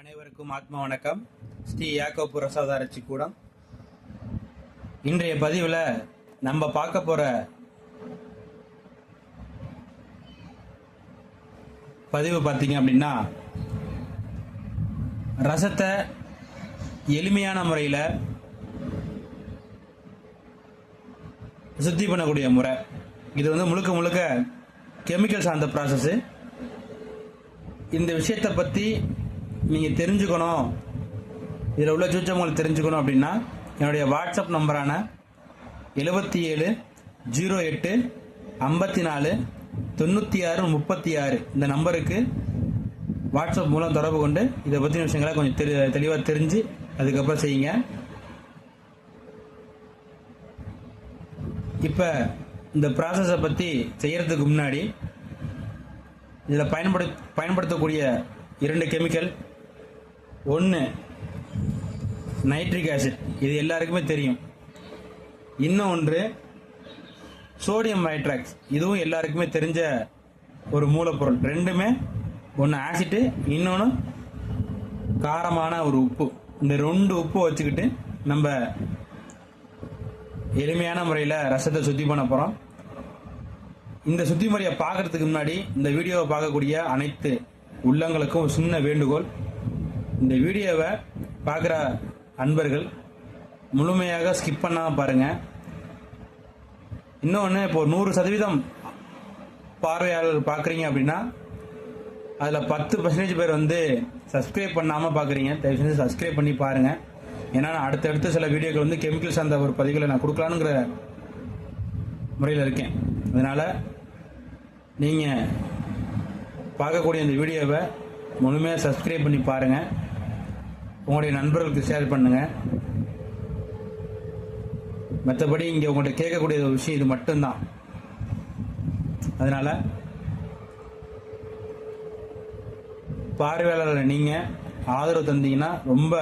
அனைவருக்கும் ஆத்ம வணக்கம். ஸ்ரீ யாக்கோ பிரசாதாரட்சி கூடம். இன்றைய பதிவில் நம்ம பார்க்க போற பதிவு பார்த்தீங்க அப்படின்னா ரசத்தை எளிமையான முறையில் சுத்தி பண்ணக்கூடிய முறை. இது வந்து முழுக்க முழுக்க கெமிக்கல் சார்ந்த ப்ராசஸ்ஸு இந்த விஷயத்தை பற்றி நீங்கள் தெரிஞ்சுக்கணும். இதில் உள்ள சூச்சங்களை தெரிஞ்சுக்கணும் அப்படின்னா என்னுடைய வாட்ஸ்அப் நம்பரான எழுபத்தி ஏழு ஜீரோ எட்டு ஐம்பத்தி நாலு தொண்ணூற்றி ஆறு முப்பத்தி ஆறு. இந்த நம்பருக்கு வாட்ஸ்அப் மூலம் தொடர்பு கொண்டு இதை பற்றின விஷயங்களை கொஞ்சம் தெளி தெளிவாக தெரிஞ்சு அதுக்கப்புறம் செய்யுங்க. இப்போ இந்த ப்ராசஸை பற்றி செய்கிறதுக்கு முன்னாடி இதில் பயன்படு பயன்படுத்தக்கூடிய இரண்டு கெமிக்கல் ஒன்று நைட்ரிக் ஆசிட் இது எல்லாருக்குமே தெரியும். இன்னும் ஒன்று சோடியம் நைட்ராக்ஸ் இதுவும் எல்லாருக்குமே தெரிஞ்ச ஒரு மூலப்பொருள். ரெண்டுமே ஒன்று ஆசிட்டு இன்னொன்று காரமான ஒரு உப்பு. இந்த ரெண்டு உப்பு வச்சுக்கிட்டு நம்ம எளிமையான முறையில் ரசத்தை சுத்தி பண்ண போகிறோம் இந்த சுத்தி முறையை பார்க்கறதுக்கு முன்னாடி இந்த வீடியோவை பார்க்கக்கூடிய அனைத்து உள்ளங்களுக்கும் சின்ன வேண்டுகோள். இந்த வீடியோவை பார்க்குற அன்பர்கள் முழுமையாக ஸ்கிப் பண்ணாமல் பாருங்கள் இன்னொன்று இப்போ நூறு சதவீதம் பார்வையாளர்கள் பார்க்குறீங்க அப்படின்னா அதில் பத்து பர்சன்டேஜ் பேர் வந்து சப்ஸ்கிரைப் பண்ணாமல் பார்க்குறீங்க. தயவு செஞ்சு சப்ஸ்கிரைப் பண்ணி பாருங்கள் ஏன்னா நான் அடுத்தடுத்து சில வீடியோக்கள் வந்து கெமிக்கல் சார்ந்த ஒரு பதிவுகளை நான் கொடுக்கலானுங்கிற முறையில் இருக்கேன். அதனால் நீங்கள் பார்க்கக்கூடிய இந்த வீடியோவை முழுமையாக சப்ஸ்கிரைப் பண்ணி பாருங்கள் உங்களுடைய நண்பர்களுக்கு ஷேர் பண்ணுங்கள் மற்றபடி இங்கே உங்கள்கிட்ட கேட்கக்கூடிய ஒரு விஷயம் இது மட்டும்தான். அதனால் பார்வையாளர்கள் நீங்கள் ஆதரவு தந்தீங்கன்னா ரொம்ப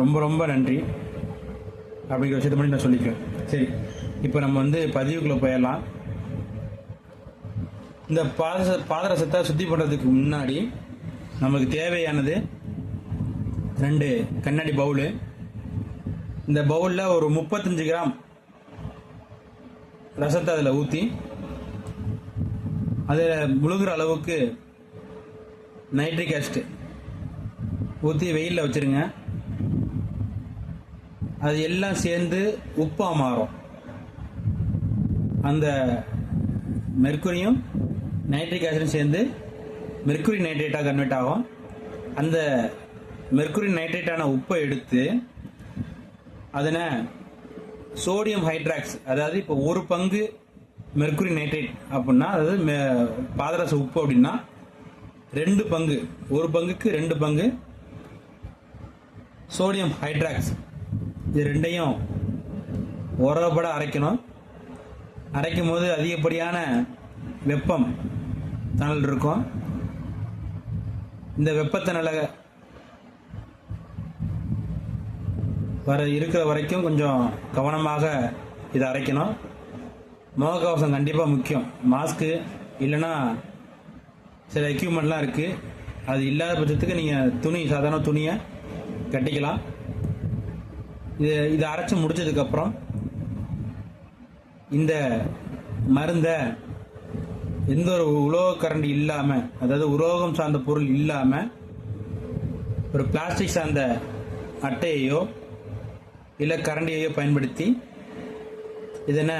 ரொம்ப ரொம்ப நன்றி. அப்படிங்கிற விஷயத்தை மட்டும் நான் சொல்லிக்கிறேன். சரி இப்போ நம்ம வந்து பதிவுக்குள்ளே போயிடலாம். இந்த பாதரச பாதரசத்தை சுத்தி பண்ணுறதுக்கு முன்னாடி நமக்கு தேவையானது ரெண்டு கண்ணாடி பவுலு. இந்த பவுலில் ஒரு முப்பத்தஞ்சு கிராம் ரசத்தை அதில் ஊற்றி அதில் முழுகிற அளவுக்கு நைட்ரிக் ஆசிட் ஊற்றி வெயிலில் வச்சுருங்க. அது எல்லாம் சேர்ந்து உப்பாக மாறும். அந்த மெர்குரியும் நைட்ரிக் ஆசிடும் சேர்ந்து மெர்குரி நைட்ரேட்டாக கன்வெர்ட் ஆகும். அந்த மெர்குரி நைட்ரேட்டான உப்பை எடுத்து அதனை சோடியம் ஹைட்ராக்ஸ் அதாவது இப்போ ஒரு பங்கு மெர்குரி நைட்ரேட் அப்படின்னா அதாவது பாதரச உப்பு அப்படின்னா ரெண்டு பங்கு ஒரு பங்குக்கு ரெண்டு பங்கு சோடியம் ஹைட்ராக்ஸ் இது ரெண்டையும் உரப்பட அரைக்கணும். அரைக்கும் போது அதிகப்படியான வெப்பம் தணல் இருக்கும். இந்த வெப்பத்தை வெப்பத்தணலை வர இருக்கிற வரைக்கும் கொஞ்சம் கவனமாக இதை அரைக்கணும். முகக்கவசம் கண்டிப்பாக முக்கியம். மாஸ்க்கு இல்லைன்னா சில எக்யூப்மெண்ட்லாம் இருக்குது அது இல்லாத பட்சத்துக்கு நீங்கள் துணி சாதாரண துணியை கட்டிக்கலாம். இது இதை அரைச்சி முடிச்சதுக்கப்புறம் இந்த மருந்தை எந்த ஒரு உலோக கரண்டி இல்லாமல் அதாவது உலோகம் சார்ந்த பொருள் இல்லாமல் ஒரு பிளாஸ்டிக் சார்ந்த அட்டையையோ இல்லை கரண்டியையோ பயன்படுத்தி இதனை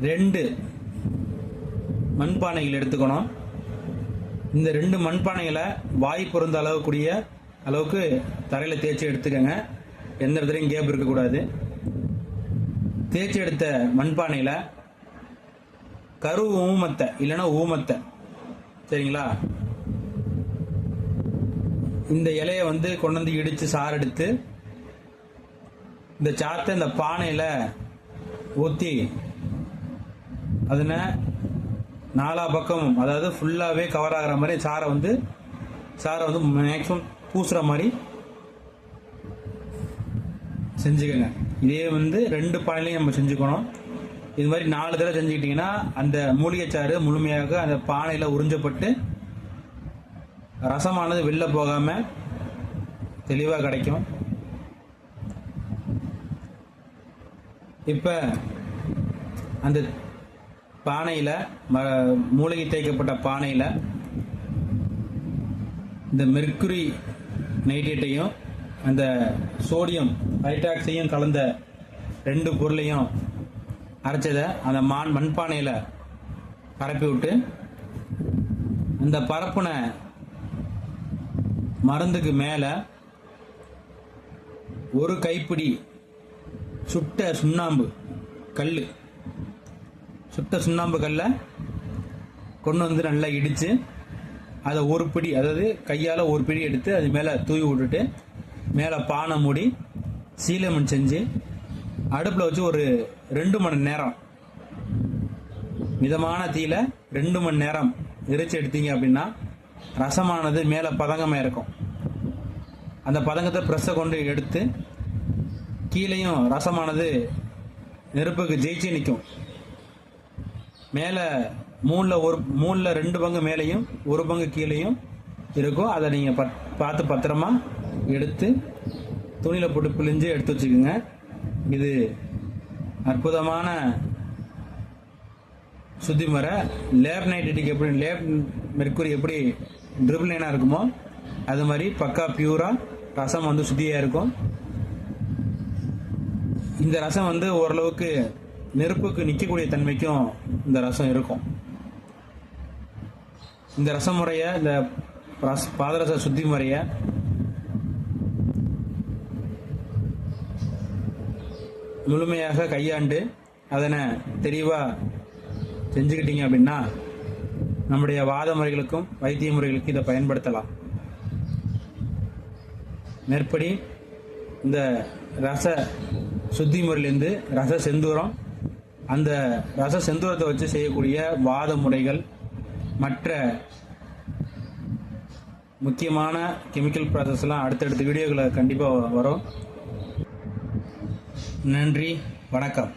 ரெண்டு மண்பானைகள் எடுத்துக்கணும். இந்த ரெண்டு மண்பானைகளை வாய் பொருந்த அளவுக்குரிய அளவுக்கு தரையில் தேய்ச்சி எடுத்துக்கோங்க. எந்த இடத்துலையும் கேப் இருக்கக்கூடாது. தேய்ச்சி எடுத்த மண்பானையில் கரு ஊமத்தை இல்லைன்னா ஊமத்தை. சரிங்களா? இந்த இலையை வந்து கொண்டு வந்து இடித்து சாறு எடுத்து இந்த சாத்தை இந்த பானையில் ஊற்றி அதனை நாலா பக்கமும் அதாவது ஃபுல்லாகவே கவர் ஆகிற மாதிரி சாரை வந்து சாரை வந்து மேக்ஸிமம் பூசுகிற மாதிரி செஞ்சுக்கோங்க. இதே வந்து ரெண்டு பானையிலையும் நம்ம செஞ்சுக்கணும். இது மாதிரி நாலு தடவை செஞ்சுக்கிட்டிங்கன்னா அந்த மூலிகை சாறு முழுமையாக அந்த பானையில் உறிஞ்சப்பட்டு ரசமானது வெளில போகாமல் தெளிவாக கிடைக்கும். இப்போ அந்த பானையில் ம மூலகை தேய்க்கப்பட்ட பானையில் இந்த மெர்க்குரி நைட்ரேட்டையும் அந்த சோடியம் ஹைட்ராக்ஸையும் கலந்த ரெண்டு பொருளையும் அரைச்சதை அந்த மான் மண்பானையில் பரப்பி விட்டு அந்த பரப்புன மருந்துக்கு மேலே ஒரு கைப்பிடி சுட்ட சுண்ணாம்பு கல் சுட்ட சுண்ணாம்பு கல்லை கொண்டு வந்து நல்லா இடித்து அதை ஒரு பிடி அதாவது கையால் ஒரு பிடி எடுத்து அது மேலே தூவி விட்டுட்டு மேலே பானை மூடி சீலமன் செஞ்சு அடுப்பில் வச்சு ஒரு ரெண்டு மணி நேரம் மிதமான தீயில ரெண்டு மணி நேரம் இறைச்சி எடுத்தீங்க அப்படின்னா ரசமானது மேலே பதங்கமாக இருக்கும் அந்த பதங்கத்தை ப்ரெஸ்ஸை கொண்டு எடுத்து கீழேயும் ரசமானது நெருப்புக்கு ஜெயிச்சு நிற்கும் மேலே மூணில் ஒரு மூணில் ரெண்டு பங்கு மேலேயும் ஒரு பங்கு கீழேயும் இருக்கும். அதை நீங்கள் பத் பார்த்து பத்திரமா எடுத்து துணியில் போட்டு பிழிஞ்சு எடுத்து வச்சுக்கோங்க. இது அற்புதமான சுத்தி முறை. லேப் நைட்ரேட்டுக்கு எப்படி லேப் மெர்க்குரி எப்படி ட்ரிபிள் நைனாக இருக்குமோ அது மாதிரி பக்கா பியூராக ரசம் வந்து சுத்தியாக இருக்கும். இந்த ரசம் வந்து ஓரளவுக்கு நெருப்புக்கு நிற்கக்கூடிய தன்மைக்கும் இந்த ரசம் இருக்கும். இந்த ரசம் முறையை இந்த ரச- பாதரச சுத்தி முறையை முழுமையாக கையாண்டு அதனை தெளிவாக செஞ்சுக்கிட்டீங்க அப்படின்னா நம்முடைய வாத முறைகளுக்கும் வைத்திய முறைகளுக்கும் இதை பயன்படுத்தலாம். மேற்படி இந்த ரச சுத்தி முறையிலேருந்து ரச செந்தூரம். அந்த ரச செந்தூரத்தை வச்சு செய்யக்கூடிய வாத முறைகள் மற்ற முக்கியமான கெமிக்கல் ப்ராசஸ்லாம் அடுத்தடுத்த வீடியோகளை கண்டிப்பாக வரும். நன்றி வணக்கம்.